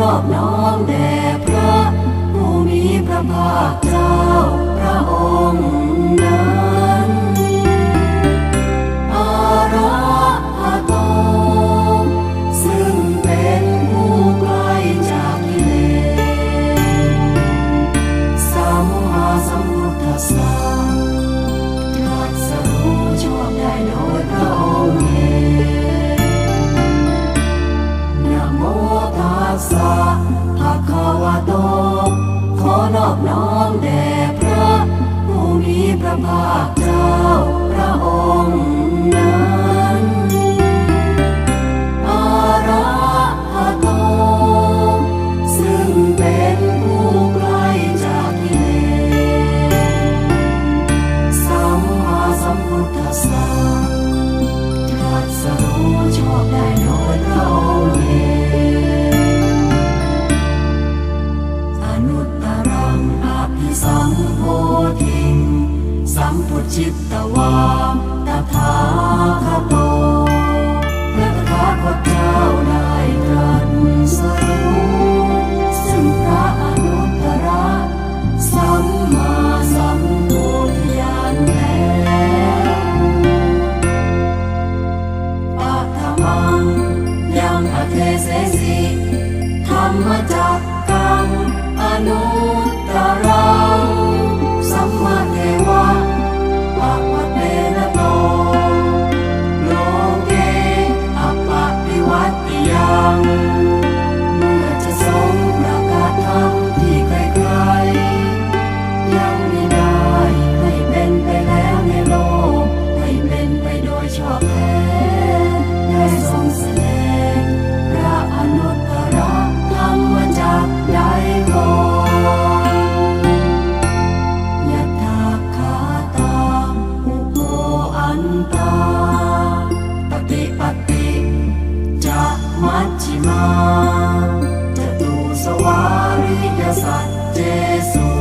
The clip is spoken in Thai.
นอบน้อมแด่พระผู้มีพระภาคเจ้าพระองค์นั้นอาระหะโตซึ่งเป็นผู้ไกลจากกิเลสสัมมาสัมพุทธัสสะ ภะคะวะโต ขอนอบน้อมแด่พระผู้มีพระภาค พุทธิตวาตถาคโตพระตถาคตเจ้าได้ตรัสรู้ซึ่งพระอนุตตรสัมมาสัมโพธิญาณแล้วปัทมังยังอเทเสสิธรรมจักกังอนุ มัชฌิมาจะตูสวาริยสัจเจสุ